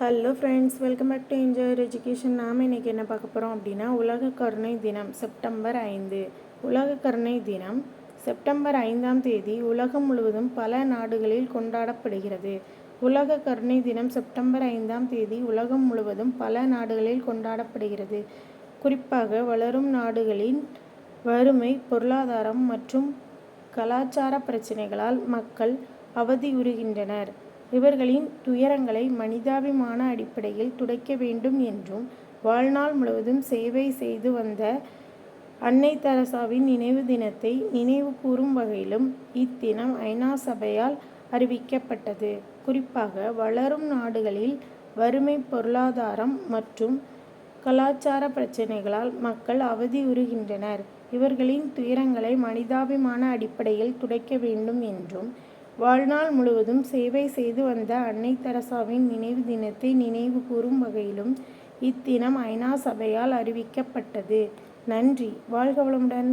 Hello friends welcome back to enjoyer education நாம் இன்றைக்கி என்ன பார்க்க போகிறோம் அப்படின்னா உலக கருணை தினம் செப்டம்பர் ஐந்து. உலக கருணை தினம் செப்டம்பர் ஐந்தாம் தேதி உலகம் முழுவதும் பல நாடுகளில் கொண்டாடப்படுகிறது. உலக கருணை தினம் செப்டம்பர் ஐந்தாம் தேதி உலகம் முழுவதும் பல நாடுகளில் கொண்டாடப்படுகிறது. குறிப்பாக வளரும் நாடுகளின் வறுமை பொருளாதாரம் மற்றும் கலாச்சார பிரச்சினைகளால் மக்கள் அவதியுறுகின்றனர் இவர்களின் துயரங்களை மனிதாபிமான அடிப்படையில் துடைக்க வேண்டும் என்றும் வாழ்நாள் முழுவதும் சேவை செய்து வந்த அன்னை தெரசாவின் நினைவு தினத்தை நினைவு கூறும் வகையிலும் இத்தினம் ஐநா சபையால் அறிவிக்கப்பட்டது. குறிப்பாக வளரும் நாடுகளில் வறுமை பொருளாதாரம் மற்றும் கலாச்சார பிரச்சினைகளால் மக்கள் அவதியுறுகின்றனர் இவர்களின் துயரங்களை மனிதாபிமான அடிப்படையில் துடைக்க வேண்டும் என்றும் வாழ்நாள் முழுவதும் சேவை செய்து வந்த அன்னை தெரசாவின் நினைவு தினத்தை நினைவு கூறும் வகையிலும் இத்தினம் ஐநா சபையால் அறிவிக்கப்பட்டது. நன்றி. வாழ்க வளமுடன்.